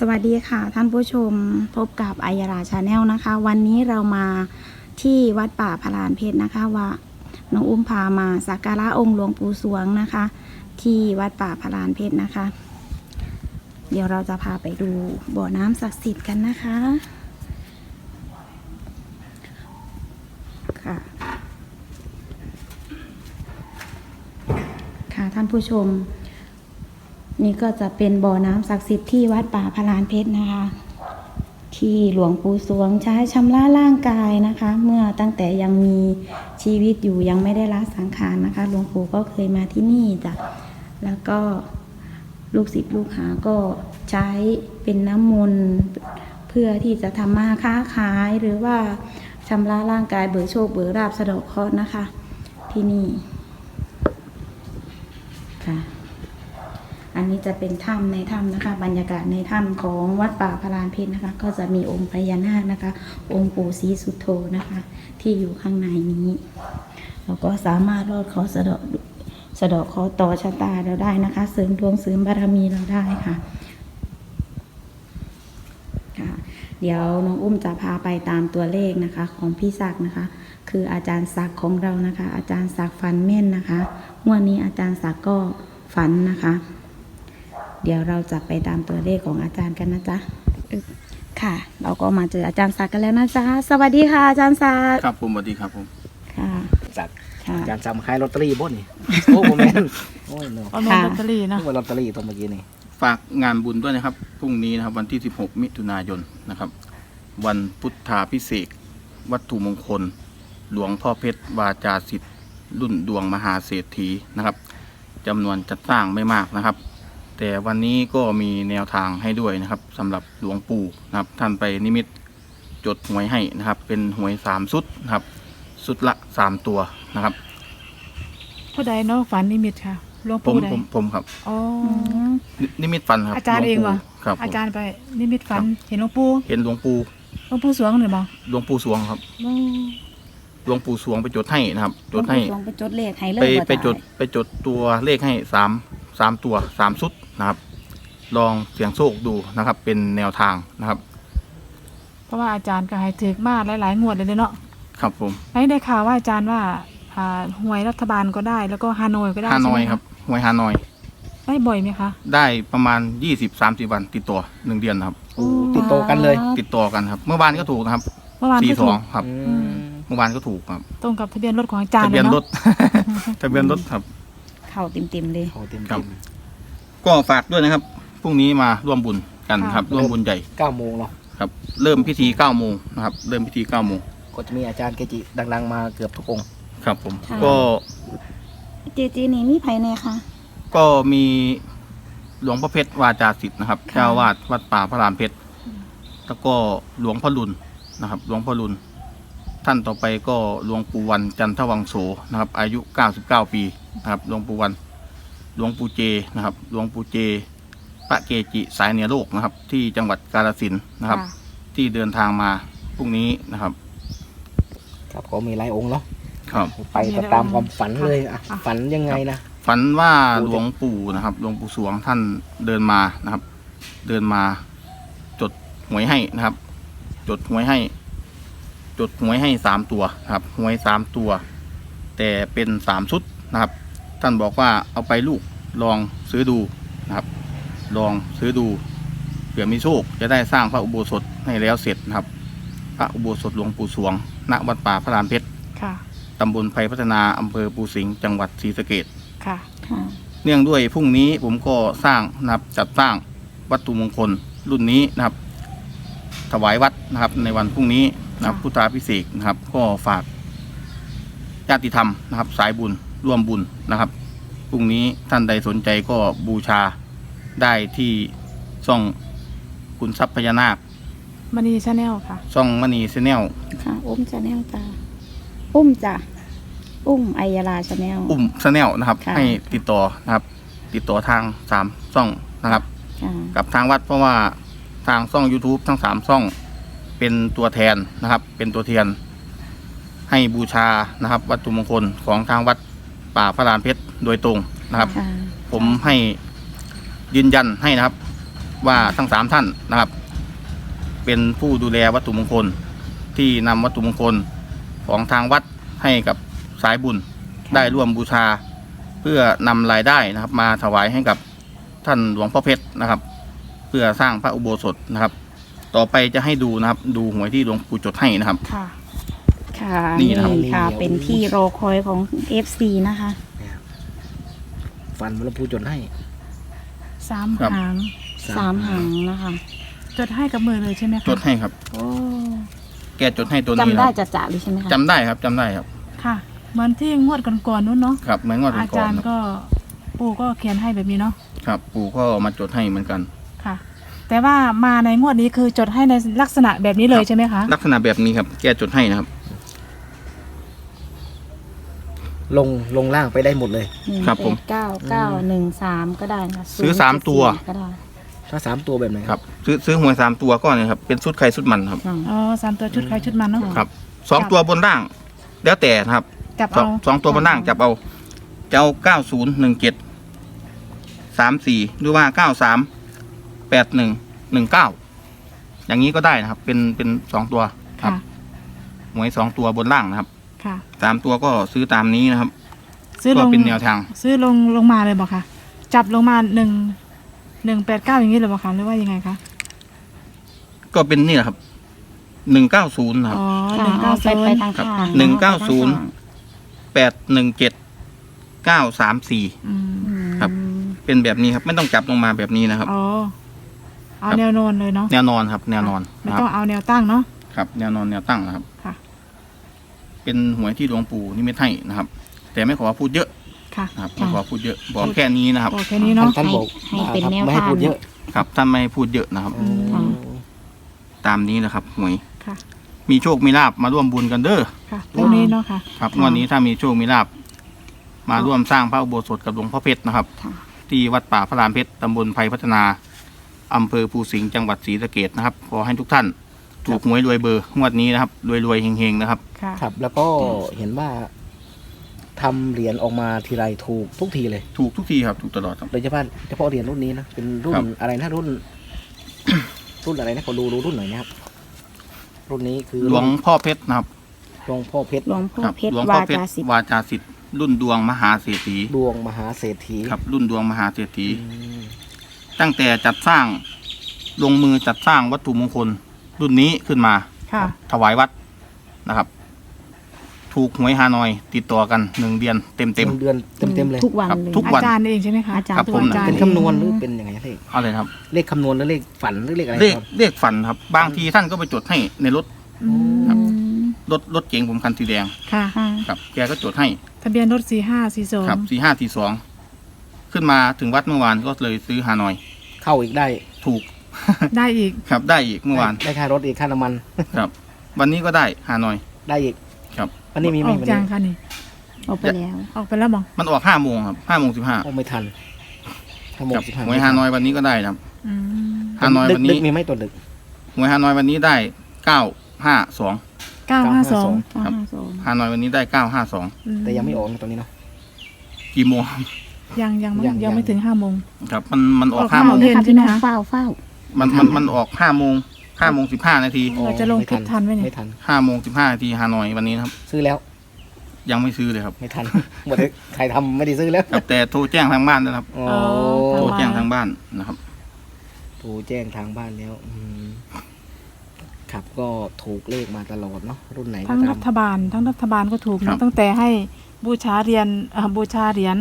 สวัสดีค่ะท่านผู้ชมพบกับอายราชาแนลนะคะ วันนี้เรามาที่วัดป่าพลานเพชรนะคะว่าน้องอุ้มพามาสักการะองค์หลวงปู่สวงนะคะ ที่วัดป่าพลานเพชรนะคะ เดี๋ยวเราจะพาไปดูบ่อน้ำศักดิ์สิทธิ์กันนะคะค่ะค่ะท่านผู้ชม นี่ก็จะเป็นบ่อน้ำศักดิ์สิทธิ์ที่วัดป่าพลานเพชรนะคะ ที่หลวงปู่สวงใช้ชำระร่างกายนะคะ เมื่อตั้งแต่ยังมีชีวิตอยู่ยังไม่ได้ละสังขารนะคะหลวงปู่ก็เคยมาที่นี่จ้ะแล้วก็ลูกศิษย์ลูกหาก็ใช้เป็นน้ำมนต์เพื่อที่จะทำมาค้าขายหรือว่าชำระร่างกายเบิกโชคเบิกราบสะดอกเคราะห์นะคะ ที่นี่ค่ะ อันนี้จะเป็นถ้ำในถ้ำนะคะ บรรยากาศในถ้ำของวัดป่าพลานเพชรนะคะ ก็จะมีองค์พญานาคนะคะ องค์ปู่ศรีสุโธนะคะ ที่อยู่ข้างในนี้เราก็สามารถรอดขอสะดาะสะดาะขอต่อชะตาเราได้นะคะ เสริมดวงเสริมบารมีเราได้ค่ะค่ะ เดี๋ยวน้องอุ้มจะพาไปตามตัวเลขนะคะ ของพี่ศักนะคะ คืออาจารย์ศักของเรานะคะ อาจารย์ศักฟันแม่นนะคะงวดนี้อาจารย์ศักก็ฝันนะคะ เดี๋ยวเราจะไปตามตัวเลขของอาจารย์กันนะจ๊ะอึ๊บค่ะ เราก็มาเจออาจารย์ศักดิ์กันแล้วนะจ๊ะสวัสดีค่ะ อาจารย์ศักดิ์ครับผมสวัสดีครับผมค่ะสักค่ะอาจารย์จำขายลอตเตอรี่บ่นี่โอ้โหแม่นโอ้ยเนาะเอาลงค่ะลอตเตอรี่นึนะกว่าลอตเตอรี่ตัวเมื่อกี้นี่ฝากงานบุญด้วยนะครับพรุ่งนี้นะครับ วันที่ 16 มิถุนายนนะครับ วันพุทธาพิเศษกวัตถุมงคล หลวงพ่อเพชรวาจาสิทธิ์รุ่นดวงมหาเศรษฐีนะครับจำนวนจัดสร้างไม่มากนะครับ แต่วันนี้ก็มีแนวทางให้ด้วยนะครับสำหรับหลวงปู่นะครับ ท่านไปนิมิตจดหวยให้นะครับ เป็นหวยสามสุดนะครับ สุดละสามตัวนะครับผู้ใดเนาะฝันนิมิตค่ะหลวงผมปู่ใดผมผมครับอ๋ออืมนินิมิตฟันครับอาจารย์หลวเองเหรอปู่ครับผมอาจารย์ไปนิมิตฝันครับเห็นหลวงปู่เห็นหลวงปู่หลวงปู่สวงหรือเปล่าหลวงปู่สวงครับโอ้หลวงปู่สวงไปจดให้นะครับ จดให้ หลวงปู่สวงไปจดเลขให้เลไปยบ่ไปจจ๊ะดไปจดตัวเลขให้สาม สามตัวสามชุดนะครับ ลองเสียงโชคดูนะครับ เป็นแนวทางนะครับ เพราะว่าอาจารย์ก็ให้ถือมาหลายๆงวดเลยเนาะครับผมไม่ได้ข่าวว่าอาจารย์ว่าอ่าหวยรัฐบาลก็ได้แล้วก็ฮานอยก็ได้ฮานอยใช่ไหมะครับหวยฮานอย ได้บ่อยไหมคะได้ประมาณยี่สิบสามสิบวันติดต่อหนึ่งเดือนนะครับ โอ้ติดต่อกันเลย ติดต่อกันครับ เมื่อวานก็ถูกนะครับเมื่อวานสี่ก็สถูอกงครับ อืม เมื่อวานก็ถูกครับตรงกับทะเบียนรถของอาจารย์ทะเลเบียยนรเนาะถทะเบียนรถครับ เข้าเต็มๆเลย เขาเต็มครัเต็บ มก็ฝากด้วยนะครับพรุ่งนี้มาร่วมบุญกันครับ ร่วมบุญใหญ่เก้าโมงเนาะครับ เริ่มพิธีเก้าโมงนะครับ เริ่มพิธีเก้าโมงก็จะมีอาจารย์เกจิดังๆมาเกือบทุกองค์ครับ ผมค่ะ ก็เจจีนี่มีไผแน่คะ ก็มีหลวงพ่อเพชรวาจาสิทธิ์นะครับค่ะ เจ้าวาดวัดป่าพระรามเพชรแล้วก็หลวงพ่อรุนนะครับ หลวงพ่อรุน ท่านต่อไปก็หลวงปู่วันจันทวังโสนะครับ อายุ 99 ปีนะครับหลวงปู่วันหลวงปู่เจนะครับหลวงปู่เจพระเกจิสายเหนือโลกนะครับ ที่จังหวัดกาฬสินธุ์นะครับ ค่ะ ที่เดินทางมาพรุ่งนี้นะครับ ครับก็มีหลายองค์เนาะครับ ไปก็ตามความฝันเลยอะ ฝันยังไงนะ ฝันว่าปู่หลวงปู่นะครับหลวงปู่สวงท่านเดินมานะครับ เดินมาจดหวยให้นะครับ จดหวยให้ จดหวยให้สามตัวนะครับหวยสามตัว แต่เป็นสามชุดนะครับ ท่านบอกว่าเอาไปลูกลองซื้อดูนะครับ ลองซื้อดูเผื่อมีโชคจะได้สร้างพระอุโบสถให้แล้วเสร็จนะครับ พระอุโบสถหลวงปู่สวง ณวัดป่าพระรามเพชรค่ะ ตำบลไพรพัฒนาอำเภอปูสิงห์จังหวัดศรีสะเกษค่ะค่ะเนื่องด้วยพรุ่งนี้ผมก็สร้างนะครับจัดสร้างวัตถุมงคลรุ่นนี้นะครับ ถวายวัดนะครับในวันพรุ่งนี้ นะครับค่ะพุทธาพิเศษกนะครับ ก็ฝากญาติธรรมนะครับ สายบุญร่วมบุญนะครับพรุ่งนี้ท่านใดสนใจก็บูชาได้ที่ช่องคุณทรัพย์พญานาคมณีชาแนลค่ะ ช่องมณีเซเนลค่ะอุ้มชาแนลจ้าอุ้มจ้ะอุ้มไอยาลาชาแนลอุ้มเซเนลนะครับค่ะให้ติดต่อนะครับ ติดต่อทางสามช่องนะครับค่ะกับทางวัดเพราะว่าทางช่อง YouTube ทั้งสามช่อง เป็นตัวแทนนะครับ เป็นตัวแทนให้บูชานะครับ วัตถุมงคลของทางวัดป่าพระลานเพชรโดยตรงนะครับ ค่ะผมให้ยืนยันให้นะครับ ว่าทั้งสามท่านนะครับ เป็นผู้ดูแลวัตถุมงคลที่นำวัตถุมงคลของทางวัดให้กับสายบุญได้ร่วมบูชา เพื่อนำรายได้นะครับ มาถวายให้กับท่านหลวงพ่อเพชรนะครับ เพื่อสร้างพระอุโบสถนะครับ ต่อไปจะให้ดูนะครับ ดูหวยที่หลวงปู่จดให้นะครับ ค่ะ ค่ะนี่นี่นะครับ ค่ะ เป็นที่รอคอยของ FC นะคะ ฟันมันพูดจนให้ สามครับ หางสามหางนะคะ จดให้กับมือเลยใช่ไหมคะจดให้ครับ โอ้แกจดให้ตัวนี้จำนะได้ครับจะจะเลยใช่ไหมคะจำได้ครับจำได้ครับค่ะ เหมือนที่งวดก่อนๆนู้นเนาะ ครับเหมือนงวดอาก่อจานรๆย์ครับก็ปู่ก็เขียนให้แบบนี้เนาะ ครับ ปู่ก็มาจดให้เหมือนกัน ค่ะ แต่ว่ามาในงวดนี้คือจดให้ในลักษณะแบบนี้เลยใช่ไหมคะ ลักษณะแบบนี้ครับแกจดให้นะครับ ลงลงล่างไปได้หมดเลย หนึ่งครับผม แปดเก้าเก้าหนึ่งสามก็ได้นะคะซื้อสามตัว ก็ได้ถ้าสามตัวแบบไหนครับซื้อซื้อหวยสามตัวก็เนี่ยครับเป็นชุดใครชุดมันครับค่ะอ๋อสามตัวชุดใครชุดมันเนาะ ครับสองตัวบนล่าง แล้วแต่นะครับจับสอเอางสองตัวบนล่างจับเอาจะเอาเก้าศูนย์หนึ่งเจ็ดสามสี่หรือว่าเก้าสาม แปดหนึ่งหนึ่งเก้าอย่างนี้ก็ได้นะครับ เป็นเป็นสองตัวครับค่ะหวยสองตัวบนล่างนะครับค่ะ สามตัวก็ซื้อตามนี้นะครับซื้อลก็งเป็นแนวทาง ซื้อลงลงมาเลยบอกค่ะ จับลงมาหนึ่งหนึ่งแปดเก้าอย่างนี้เลยบอกค่ะหรือว่ายังไงคะก็เป็นนี่แหละครับหนึ่งเก้าศูนย์นะครับ อ๋อหค่ะนึ่งเอาเก้าไปศูไปนย์ทางครับข้างหนึ่งเก้าอไปทศูนย์ข้งแปดหนึ่งเจ็ดเก้าสามสี่อืมอืมครับ เป็นแบบนี้ครับ ไม่ต้องจับลงมาแบบนี้นะครับ อ๋อ เอาครับแนวนอนเลยเนาะแนวนอนครับ แนวนอนไม่นะคต้รัอบงเอาแนวตั้งเนาะครับ แนวนอนแนวตั้งนะครับค่ะ เป็นหวยที่หลวงปู่นิมิตให้นะครับ แต่ไม่ขอพูดเยอะค่ะนะครับไม่ขอพูดเยอะบอกแค่นี้นะครับบอกแค่นี้เนาะท่านบอกให้เป็นครับแนวไม่ให้ทางพูดเยอะครับท่านไม่ให้พูดเยอะนะครับ อืมค่ะตามนี้นะครับหวยค่ะมีโชคมีลาบมาร่วมบุญกันเด้อค่ะตรงนี้เนาะค่ะ ครับงวดนี้ถ้ามีโชคมีลาบมาร่วมสร้างพระอุโบสถกับหลวงพ่อเพชรนะครับ ค่ะ ที่วัดป่าพระรามเพชรตำบลไพพัฒนา อำเภอภูสิงห์จังหวัดศรีสะเกดนะครับ ขอให้ทุกท่านถูกหวยรวยเบอร์งวดนี้นะครับรวยรวยๆเฮงๆนะครับ ค่ะ ครับ แล้วก็เห็นว่าทำเหรียญออกมาทีไรถูกทุกทีเลย ถูกทุกทีครับถูกตลอดครับ โดยเฉพาะเฉพาะเหรียญรุ่นนี้นะ เป็นรุ่ครันบอะไรนะรุ่น รุ่นอะไรนะขอดูดูรุ่นหน่อยนะครับ รุ่นนี้คือหลวงพ่อเพชรนะครับหลวงพ่อเพชรหลวงพ่อครับเพชรหลวงวาพ่อเพชรจาสิทธิ์วาจาสิทธิ์รุ่นดวงมหาเศรษฐีดวงมหาเศรษฐีครับ รุ่นดวงมหาเศรษฐีอืม ตั้งแต่จัดสร้างลงมือจัดสร้างวัตถุมงคลรุ่นนี้ขึ้นมา ค่ะ ถวายวัดนะครับ ถูกหวยฮานอยติดต่อกันหนึ่งเดือนเต็มเต็เต็มมเดือนเต็มเต็มๆเลยทุกวันครับเลยทุกอาวันจารย์เองใช่ไหมคะอาจารย์ครับผมตัวอาจารย์เป็นองคำนวณหรือเป็นยังไงเลขๆอะไรนะครับ เลขคำนวณหรือเลขฝันหรือเลขอะไรเลขครับเลขฝันครับ บางทีท่านก็ไปจดให้ในรถอืมอืมรถรถเก๋งผมคันสีแดงค่ะ ค่ะ ครับ แกก็จดให้ทะเบียนรถสี่ห้าสี่สองครับสี่ห้าสี่สอง ขึ้นมาถึงวัดเมื่อวานก็เลยซื้อฮานอย เข้าอีกได้ถูก ได้อีก ครับ ได้อีกเมื่อวาน ได้ค่ารถอีกค่าน้ำมัน ครับ วันนี้ก็ได้ฮานอย ได้อีกครับวันนี้มีไหมออกวันจันี้งค่ะนี่ ออกไปแล้ว ออกไปแล้วบอกมันออกห้าโมงครับห้าโมงสิบห้าโอ้ไม่ทันห้าโมงครับสิบห้าหวยฮานอยวันนี้ก็ได้นะครับอืมฮานอยดึกวันดึนี้กมีไหมตัวดึก หวยฮานอยวันนี้ได้เก้าห้าสองเก้าห้าสองเก้าครับห้าสองฮานอยวันนี้ได้เก้าห้าสองแต่ยังไม่ออกนะตอนนี้เนาะกี่โมง ยัง ยังไม่ยังยังไม่ยังถึงห้าโมง ครับมันมันออกออกห้าห้าโมงโมงค่ะใช่พี่ไหมน้องคะ เฝ้าเฝ้ามันมันมันออกห้าโมงห้าโมงสิบห้านาทีอ๋อเราจะลงคลิปทันไหมเนี่ย ไม่ทัน ห้าโมงสิบห้านาทีฮานอยวันนี้นะครับ ซื้อแล้ว ยังไม่ซื้อเลยครับไม่ทัน หมดเลยใครทำไม่ได้ซื้อแล้วครับแต่โทรแจ้งทางบ้านนะครับอ๋อโทรอ๋อแจ้งทางบ้านนะครับโทรแจ้งทางบ้านแล้วอืมครับก็ถูกเลขมาตลอดเนาะรุ่นไหนก็ทั้งตารัม ฐบาล ทั้งรัฐบาลก็ถูกครันะบ ตั้งแต่ให้บูชาเรียนเอ่อบูชาเหรียญ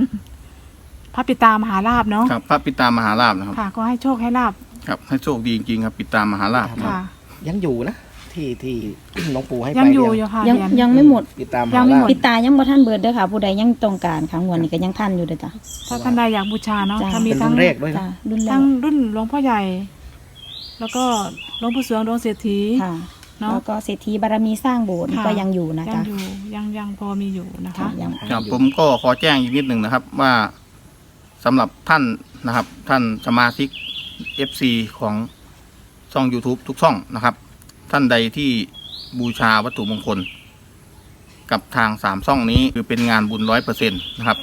พระปิตามหาลาบเนาะครับพระปิตามหาลาบนะครับ ค่ะ ก็ให้โชคให้ลาบครับให้โชคดีจริงๆครับ ปิตามหาลาบนะครับ ค่ะ ยังอยู่นะ ที่ที่หลวงปู่ให้ไปยังอยู่เดีอยู่ค่ะยังเหรียญ ยังไม่หมด ติดตามยังหาไม่ลาหมบดปิดตายังบ่ท่านเบิดเด้อค่ะ ผู้ใดยังต้องการค่ะงวดนี้ก็ยังท่านอยู่เด้อจ้ะ ถ้าท่านใดอยากบูชาเนาะจ้ะ ถ้ามีเป็นทั้รุ่งนแรกด้วยนะ จ้ะรุ่นแรทั้กงรุ่นหลวงพ่อใหญ่ แล้วก็หลวงปู่สวงดวงเศรษฐีค่ะเนาะ แล้วก็เศรษฐีบารมีสร้างโบสถ์ค่ะ ก็ยังอยู่นะยัจ๊ะงอยู่ยังยังพอมีอยู่นะคะค่ะยัง ครับผมก็ขอแจ้งอีกนิดหนึ่งนะครับ ว่า สำหรับท่านนะครับ ท่านสมาชิก FC ของช่อง YouTube ทุกช่องนะครับ ท่านใดที่บูชาวัตถุมงคล กับทางสามช่องนี้คือเป็นงานบุญร้อยเปอร์เซ็นต์นะครับ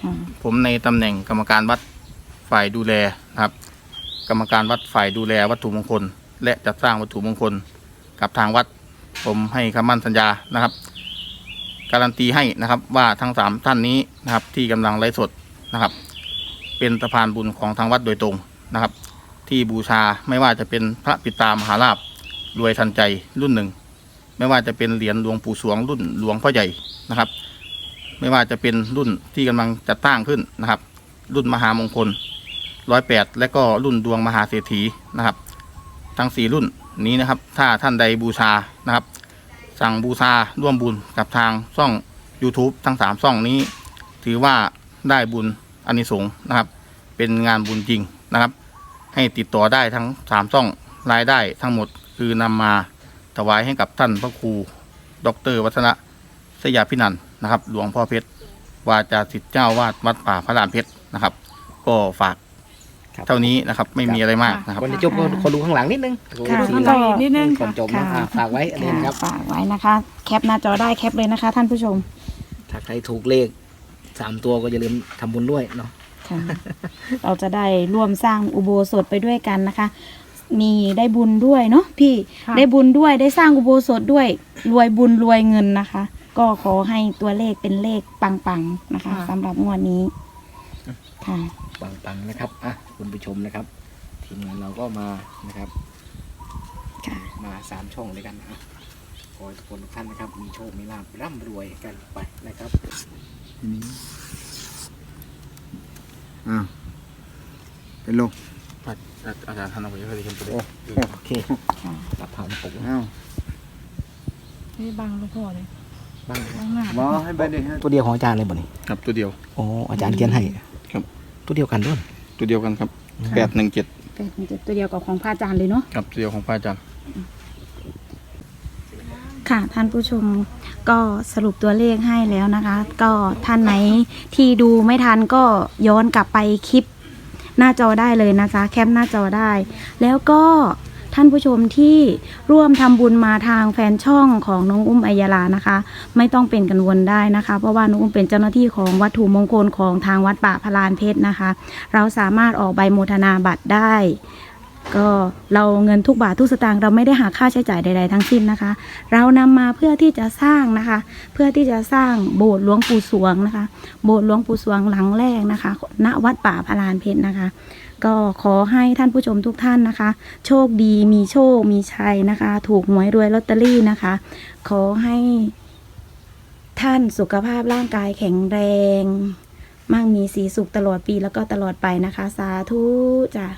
ค่ะผมในตำแหน่งกรรมการวัดฝ่ายดูแลนะครับ กรรมการวัดฝ่ายดูแลวัตถุมงคล และจัดสร้างวัตถุมงคล กับทางวัดผมให้คำมั่นสัญญานะครับ การันตีให้นะครับว่าทั้งสามท่านนี้นะครับที่กำลังไลฟ์สดนะครับ เป็นสะพานบุญของทางวัดโดยตรงนะครับ ที่บูชาไม่ว่าจะเป็นพระปิตามหาลาภรวยทันใจรุ่นหนึ่ง ไม่ว่าจะเป็นเหรียญหลวงปู่สวงรุ่นหลวงพ่อใหญ่นะครับ ไม่ว่าจะเป็นรุ่นที่กำลังจัดตั้งขึ้นนะครับ รุ่นมหามงคลร้อยแปดและก็รุ่นดวงมหาเศรษฐีนะครับ ทั้งสี่รุ่นนี้นะครับ ถ้าท่านใดบูชานะครับ สั่งบูชาร่วมบุญกับทางช่อง YouTube ทั้งสามช่องนี้ ถือว่าได้บุญ อานิสงส์นะครับ เป็นงานบุญจริงนะครับ ให้ติดต่อได้ทั้งสามช่องรายได้ทั้งหมดคือนำมาถวายให้กับท่านพระครู ดร วัฒนะสยาพินันท์นะครับ หลวงพ่อเพชรวาจาสิทธิเจ้าวาดวัดป่าพระลานเพชรนะครับ ก็ฝากครับเท่านี้นะครับ ไม่มีอะไรมากนะครับวันนี้จบก็ขอดูข้างหลังนิดนึงค่ะสีข้างหลังอีกนิดนึงก่อนจบนะค่ะอะฝากไว้อันนี้นะครับฝากไว้นะคะ แคปหน้าจอได้แคปเลยนะคะ ท่านผู้ชมถ้าใครถูกเลข สามตัวก็อย่าลืมทำบุญด้วยเนาะค่ะ เราจะได้ร่วมสร้างอุโบสถไปด้วยกันนะคะ มีได้บุญด้วยเนาะพี่ค่ะ ได้บุญด้วยได้สร้างอุโบสถด้วยรวยบุญรวยเงินนะคะ ก็ขอให้ตัวเลขเป็นเลขปังๆนะคะสำหรับงวดนี้ ค่ะ ปังๆนะครับอะคุณผู้ชมนะครับ ทีมงานเราก็มานะครับ ค่ะ มาสามช่องด้วยกันอะขอให้ทุกคนทุกท่านนะครับ มีโชค มีลาภร่ำรวยกันไปนะครับ อ่าเป็นลงอาจารย์ท่านเอาไปให้เห็นตัวเลโอ้ขโอเคค่ะตัดผ่านผมอ้าวนี่บังหลูกพ่อเลยบ้างบังหน้าหมอให้ไปเลยฮะตัวเดียวของอาจารย์เลยบ่นี่ครับตัวเดียวอ๋ออาจารย์เขียนให้ครับ ตัวเดียวกันด้วยตัวเดียวกันครับแปดหนึ่งเจ็ดเป็นจุดตัวเดียวกับของพระอาจารย์เลยเนาะครับตัวเดียวของพระอาจารย์ ค่ะท่านผู้ชมก็สรุปตัวเลขให้แล้วนะคะ ก็ท่านไหนที่ดูไม่ทันก็ย้อนกลับไปคลิปหน้าจอได้เลยนะคะ แคปหน้าจอได้ แล้วก็ท่านผู้ชมที่ร่วมทำบุญมาทางแฟนช่องของน้องอุ้มอัยาลานะคะ ไม่ต้องเป็นกังวลได้นะคะ เพราะว่าน้องอุ้มเป็นเจ้าหน้าที่ของวัตถุมงคลของทางวัดป่าพลานเพชรนะคะ เราสามารถออกใบโมทนาบัตรได้ ก็เราเงินทุกบาททุกสตางค์เราไม่ได้หาค่าใช้จ่ายใด ๆ ทั้งสิ้นนะคะ เรานำมาเพื่อที่จะสร้างนะคะ เพื่อที่จะสร้างโบสถ์หลวงปู่สวงนะคะ โบสถ์หลวงปู่สวงหลังแรกนะคะ ณวัดป่าพลานเพชรนะคะ ก็ขอให้ท่านผู้ชมทุกท่านนะคะ โชคดีมีโชคมีชัยนะคะ ถูกหวยรวยลอตเตอรี่นะคะ ขอให้ท่านสุขภาพร่างกายแข็งแรงมั่งมีสีสุขตลอดปีแล้วก็ตลอดไปนะคะ สาธุจ้ะ